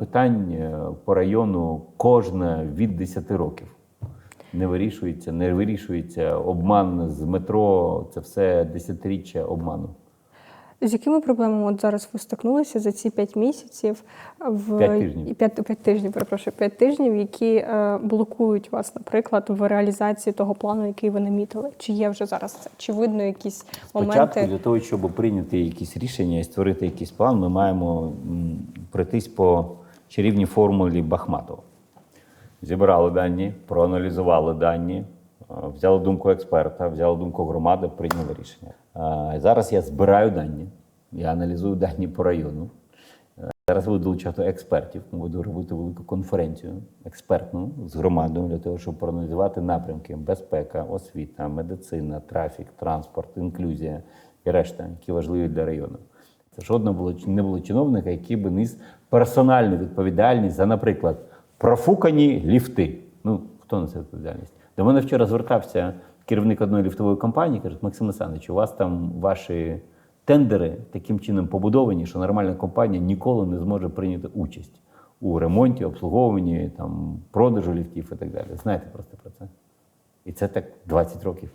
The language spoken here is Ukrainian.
Питань е, по району кожне від 10 років. Не вирішується, не вирішується обман з метро. Це все десятиріччя обману. З якими проблемами от зараз ви стикнулися за ці п'ять місяців в П'ять тижнів. і п'ять, п'ять тижнів, перепрошую, п'ять тижнів, які е, блокують вас, наприклад, в реалізації того плану, який ви намітили? Чи є вже зараз це? Чи видно якісь Спочатку, для того, щоб прийняти якісь рішення і створити якийсь план, ми маємо пройтись по чарівній формулі Бахматова. Зібрали дані, проаналізували дані, е, взяли думку експерта, взяли думку громади, прийняли рішення. Е, Зараз я збираю дані, я аналізую дані по району. Е, Зараз буду долучати експертів. Буду робити велику конференцію експертну з громадою для того, щоб проаналізувати напрямки безпека, освіта, медицина, трафік, транспорт, інклюзія і решта, які важливі для району. Це жодного було не було чиновника, який би ніс персональну відповідальність за, наприклад, профукані ліфти. Ну хто несе відповідальність? До мене вчора звертався керівник одної ліфтової компанії, каже, Максим Олександрович, у вас там ваші тендери таким чином побудовані, що нормальна компанія ніколи не зможе прийняти участь у ремонті, обслуговуванні, там, продажу ліфтів і так далі. Знаєте просто про це. І це так 20 років.